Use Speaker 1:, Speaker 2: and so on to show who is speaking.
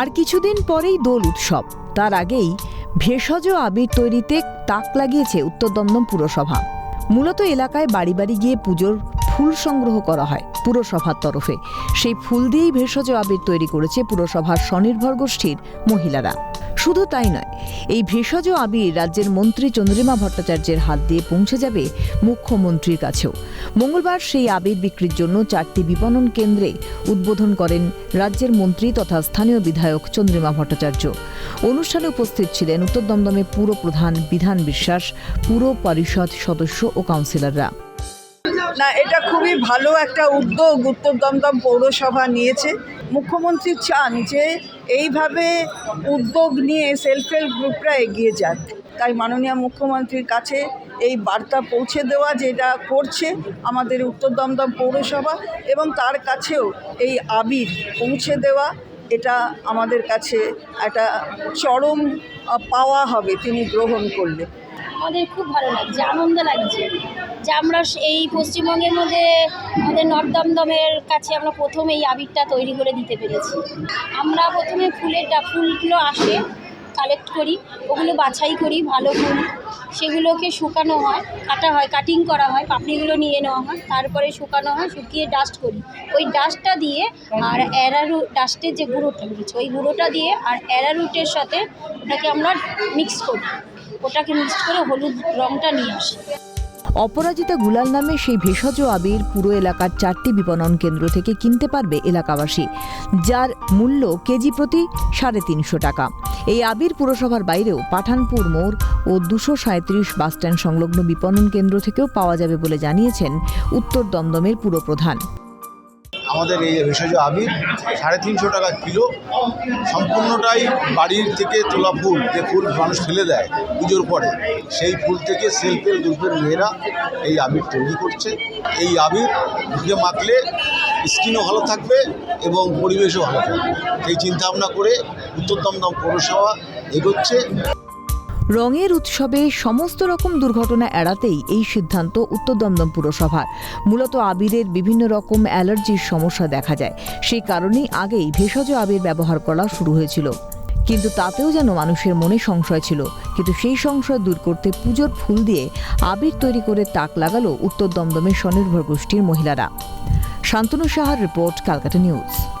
Speaker 1: আর কিছুদিন পরেই দোল উৎসব। তার আগেই ভেষজ আবির তৈরিতে তাক লাগিয়েছে উত্তর দমদম পুরসভা। মূলত এলাকায় বাড়ি বাড়ি গিয়ে পুজোর ফুল সংগ্রহ করা হয় পুরসভার তরফে। সেই ফুল দিয়েই ভেষজ আবির তৈরি করেছে পুরসভার স্বনির্ভর গোষ্ঠীর মহিলারা। শুধু তাই নয়, এই ভেষজ আবির রাজ্যের মন্ত্রী চন্দ্রিমা ভট্টাচার্যের হাত দিয়ে পৌঁছে যাবে মুখ্যমন্ত্রীর কাছেও। মঙ্গলবার সেই আবির বিক্রির জন্য চারটি বিপণন কেন্দ্রে উদ্বোধন করেন রাজ্যের মন্ত্রী তথা স্থানীয় বিধায়ক চন্দ্রিমা ভট্টাচার্য। অনুষ্ঠানে উপস্থিত ছিলেন উত্তর দমদমে পুর প্রধান বিধান বিশ্বাস, পুর পরিষদ সদস্য ও কাউন্সিলররা।
Speaker 2: না, এটা খুবই ভালো একটা উদ্যোগ উত্তর দমদম পৌরসভা নিয়েছে। মুখ্যমন্ত্রী চান যে এইভাবে উদ্যোগ নিয়ে সেলফ হেল্প গ্রুপরা এগিয়ে যাক। তাই মাননীয় মুখ্যমন্ত্রীর কাছে এই বার্তা পৌঁছে দেওয়া যেটা করছে আমাদের উত্তর দমদম পৌরসভা এবং তার কাছেও এই আবির পৌঁছে দেওয়া, এটা আমাদের কাছে একটা চরম পাওয়া হবে তিনি গ্রহণ করলে।
Speaker 3: আমাদের খুব ভালো লাগছে, আনন্দ লাগছে। যে আমরা এই পশ্চিমবঙ্গের মধ্যে আমাদের নর্থ দমদমের কাছে আমরা প্রথম এই আবিরটা তৈরি করে দিতে পেরেছি। আমরা প্রথমে ফুলের ফুলগুলো আসে কালেক্ট করি, ওগুলো বাছাই করি, ভালো ফুল। সেগুলোকে শুকানো হয়, কাটা হয় কাটিং করা হয়, পাপড়িগুলো নিয়ে নেওয়া হয়, তারপরে শুকানো হয়, শুকিয়ে ডাস্ট করি। ওই ডাস্টটা দিয়ে আর অ্যারারু ডাস্টের যে গুঁড়োটা রয়েছে, ওই গুঁড়োটা দিয়ে আর অ্যারারুটের সাথে ওটাকে আমরা মিক্স করি। ওটাকে মিক্স করে হলুদ রঙটা নিয়ে আসি।
Speaker 1: অপরাজিতা গুলাল নামে সেই ভেষজ আবির পুরো এলাকার চারটি বিপণন কেন্দ্র থেকে কিনতে পারবে এলাকাবাসী, যার মূল্য কেজি প্রতি সাড়ে তিনশো টাকা। এই আবির পুরসভার বাইরেও পাঠানপুর মোড় ও দুশো সাঁত্রিশ বাসস্ট্যান্ড সংলগ্ন বিপণন কেন্দ্র থেকেও পাওয়া যাবে বলে জানিয়েছেন উত্তর দমদমের পুরপ্রধান।
Speaker 4: আমাদের এই ভেষজ আবির সাড়ে তিনশো টাকা কিলো। সম্পূর্ণটাই বাড়ির থেকে তোলা ফুল, যে ফুল মানুষ ফেলে দেয় পুজোর পরে, সেই ফুল থেকে সেলফ হেল্প গ্রুপের মেয়েরা এই আবির তৈরি করছে। এই আবির মুখে মাখলে স্কিনও ভালো থাকবে এবং পরিবেশও ভালো থাকবে। সেই চিন্তাভাবনা করে উত্তর দমদম পৌরসভা এগোচ্ছে।
Speaker 1: রঙের উৎসবে সমস্ত রকম দুর্ঘটনা এড়াতেই এই সিদ্ধান্ত উত্তর দমদম পুরসভার। মূলত আবিরের বিভিন্ন রকম অ্যালার্জির সমস্যা দেখা যায়। সেই কারণেই আগেই ভেষজ আবির ব্যবহার করা শুরু হয়েছিল। কিন্তু তাতেও যেন মানুষের মনে সংশয় ছিল। কিন্তু সেই সংশয় দূর করতে পুজোর ফুল দিয়ে আবির তৈরি করে তাক লাগালো উত্তর দমদমের স্বনির্ভর গোষ্ঠীর মহিলারা। শান্তনু সাহার রিপোর্ট, কালকাটা নিউজ।